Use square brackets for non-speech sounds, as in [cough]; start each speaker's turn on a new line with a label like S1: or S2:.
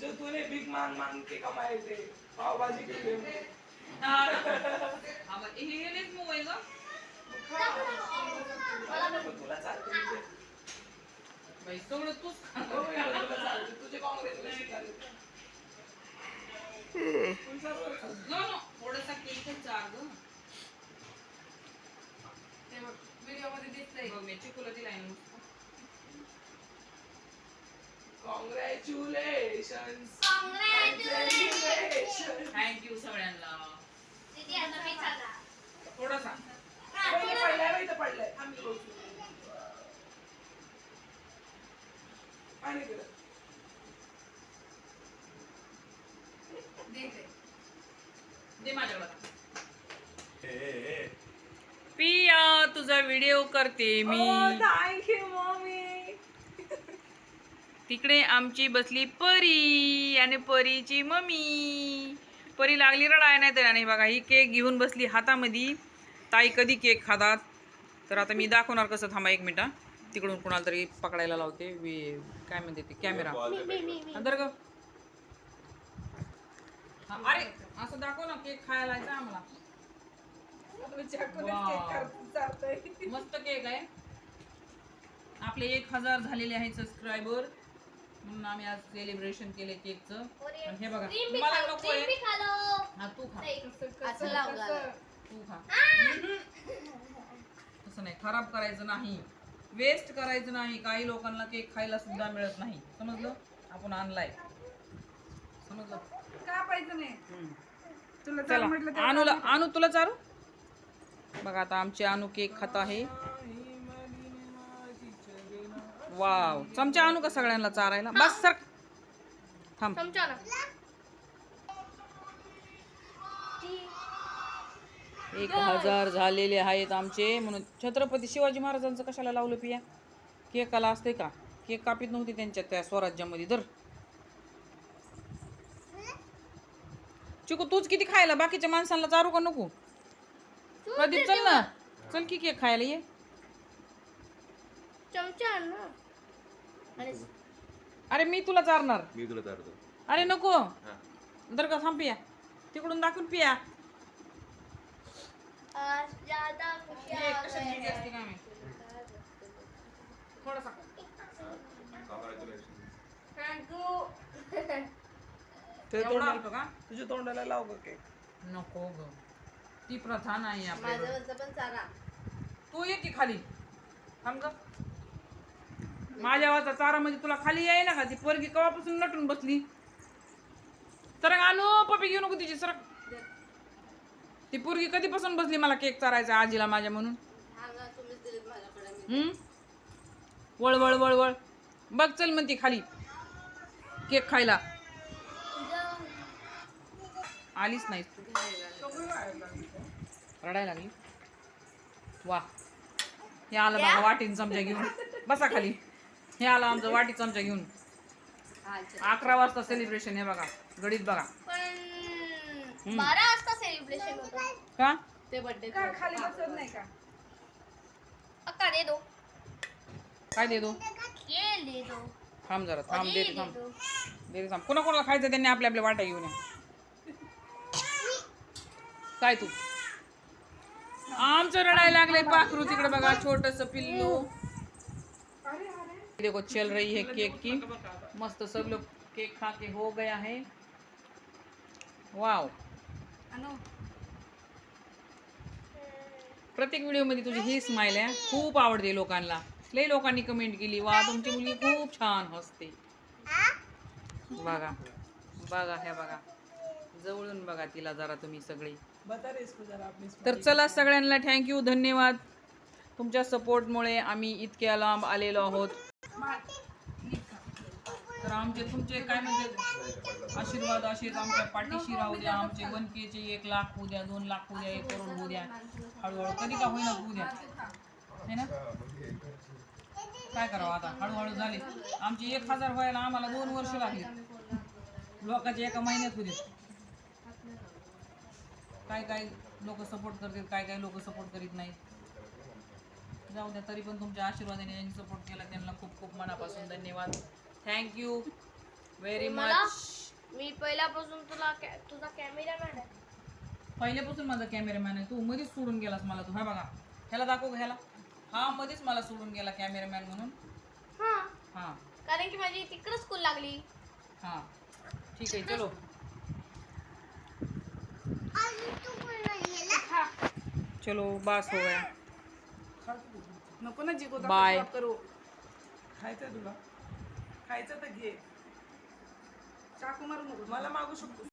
S1: मान मान के कमायचे पावभाजी केली
S2: हा मग हे हेच मऊ आहे ग
S1: तुला चालते
S2: बाई सगळं तूच
S1: तुझे काँग्रेस
S2: नो नो थोडासा केक चार ग
S3: व्हिडिओमध्ये दिसतंय
S2: बघ मी चिकूला दिलाय नुसतं.
S1: कॉंग्रॅच्युलेशन
S2: थँक्यू सगळ्यांना. थोडासा
S1: पडलाय बाई, इथं पडलाय. आम्ही. रोज पाणी दिलं
S3: देते
S2: दे. माझ्याकडे पिया तुझा व्हिडिओ करते मी.
S1: थँक्यू मम्मी
S2: तिकडे आमची बसली परी आणि परीची मम्मी. परी लागली रडाय नाही तर. आणि बघा ही केक घेऊन बसली हातामध्ये. ताई कधी केक खातात? तर आता मी दाखवणार कसं थांबा एक मिनिट. तिकडून कुणाला तरी पकडायला लावते. वे काय म्हणते ते? कॅमेरा. अंदर ग हा, अरे असं दाखव ना केक खायला जायचं आम्हाला. मस्त केक आहे. आपले एक हजार झालेले आहेत सबस्क्रायबर म्हणून आम्ही आज सेलिब्रेशन केले केकचं आणि हे बघा तुम्हाला नको आहे. हा तू खा.
S3: असं लावलं
S2: तू खा. तसं नाही खराब करायचं नाही. वेस्ट करायचं नाही. काही लोकांना केक खायला सुद्धा मिळत नाही. समजलं? आपण आणलाय. समजलं?
S3: कापायचं नाही.
S2: हम्म.
S3: तुला जर
S2: चला
S3: म्हटलं तर
S2: आणूला आणू तुला चारू? बघा आता आमची आणू केक खात आहे. वाव. चमचा आणू का सगळ्यांना चारायला? बस सर. थांब. एक हजार झालेले आहेत आमचे. म्हणून छत्रपती शिवाजी महाराजांचं कशाला लावलं पिया? केक आला असते का? केक कापीत नव्हती त्यांच्या त्या स्वराज्यामध्ये. तर चिकू तूच किती खायला? बाकीच्या माणसांना चारू का नको? प्रदीप चल ना. चल की केक खायला ये.
S4: चमचा
S2: अरे मी तुला चारणार.
S5: मी तुला चारतो.
S2: अरे नको. दर का थांब पिया. तिकडून दाखवून पिया. थोडासा. [laughs]
S1: ते तोंडाला
S2: का?
S1: तुझ्या तोंडाला लाव ग केक?
S2: नको ग. ती प्रथा नाही
S4: माझं पण चारा.
S2: तू ये की खाली. थांब ग. माझ्या वाचा चारा म्हणजे तुला खाली याय ना का? ती पोरगी कवापासून नटून बसली? सरक आणू पपी घेऊ नको तिची सरक. ती पोरगी कधीपासून बसली मला केक चारायचा आजीला माझ्या म्हणून? हम्म? वळ वळ वळ वळ. बघ चल म्हणती खाली. केक खायला. आलीच नाही रडायला लागली. वा. हे आलं बघा वाटीन समजा घेऊन. बसा खाली. हे आलं आमचं वाटी चमचा घेऊन. अकरा वाजता सेलिब्रेशन हे बघा गडीत बघा.
S4: पण बारा वाजता सेलिब्रेशन होतं.
S2: का?
S4: ते बर्थडे
S3: का खाली बसत नाही का?
S4: अक्का दे दो.
S2: काय दे दो?
S4: ये दे दो.
S2: थांब जरा थांब
S4: दे
S2: थांब.
S4: दो.
S2: थांब. कोणा कोणाला खायचं त्यांनी? आपल्या आपल्या वाट्या घेऊन या. काय तू? आमचं रडायला लागले पाखरू तिकडे बघा छोटस पिल्लू. देखो चल रही है केक की। मस्त सब लोग केक खा के हो गया है। वाव।
S3: अनु।
S2: प्रत्येक व्हिडिओमध्ये तुझी ही स्माइल आहे खूप आवडते लोकांना. लई लोकांनी कमेंट केली. वा तुमची मुलगी खूप छान हसते. बघा. बघा ह्या बघा. जवळून बघा तिला जरा तुम्ही सगळे. तर चला सगळ्यांना थँक्यू धन्यवाद. तुमच्या सपोर्टमुळे आम्ही इतक्या लांब आलेलो आहोत. तर आमचे तुमचे काय म्हणजे आशीर्वाद असेच आमच्या पाठीशी राहू द्या. आमचे वनकेचे एक लाख होऊ द्या दोन लाख होऊ द्या एक करोड होऊ द्या. हळूहळू. कधी का होईना होऊ द्या. है ना? काय करावं आता? हळूहळू झाले. आमचे एक हजार व्हायला आम्हाला दोन वर्ष लागली. लोकांचे एका महिन्यात होऊ काय काय लोक सपोर्ट करतील काय काय लोक सपोर्ट करीत नाहीत. जाऊ द्या तरी पण तुमच्या आशीर्वादाने ज्यांनी सपोर्ट केला. त्यांना खूप खूप मनापासून धन्यवाद. थँक्यू व्हेरी मच
S4: मी पहिल्यापासून तुला कॅ- तुझा कॅमेरामॅन आहे.
S2: पहिल्यापासून माझा कॅमेरामॅन आहे. तू मध्येच सोडून गेलास मला तू. हा बघा. ह्याला दाखव का ह्याला. हा मध्येच मला सोडून गेला कॅमेरामॅन म्हणून.
S4: हा.
S2: हा.
S4: कारण की माझी तिकडे स्कूल लागली.
S2: हाँ. ठीक है चलो. चलो बस हो गया.
S1: नको ना जिको
S2: Bye.
S1: करू. खायचं तुला. खायचं तर घे.
S3: चाकू मारू नको.
S1: मला मागू शकतो